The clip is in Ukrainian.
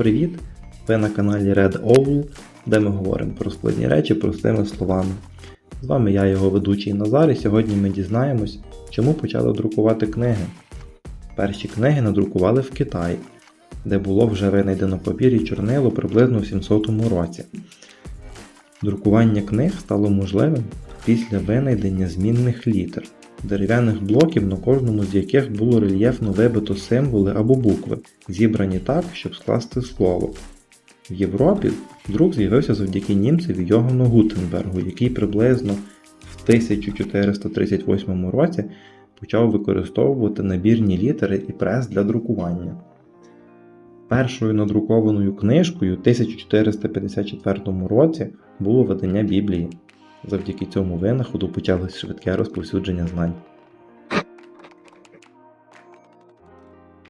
Привіт! Ви на каналі Red Owl, де ми говоримо про складні речі простими словами. З вами я, його ведучий Назар, і сьогодні ми дізнаємось, чому почали друкувати книги. Перші книги надрукували в Китаї, де було вже винайдено папір і чорнило приблизно в 700 році. Друкування книг стало можливим після винайдення змінних літер, дерев'яних блоків, на кожному з яких було рельєфно вибито символи або букви, зібрані так, щоб скласти слово. В Європі друк з'явився завдяки німцеві Йогану Гутенбергу, який приблизно в 1438 році почав використовувати набірні літери і прес для друкування. Першою надрукованою книжкою в 1454 році було видання Біблії. Завдяки цьому винаходу почалось швидке розповсюдження знань.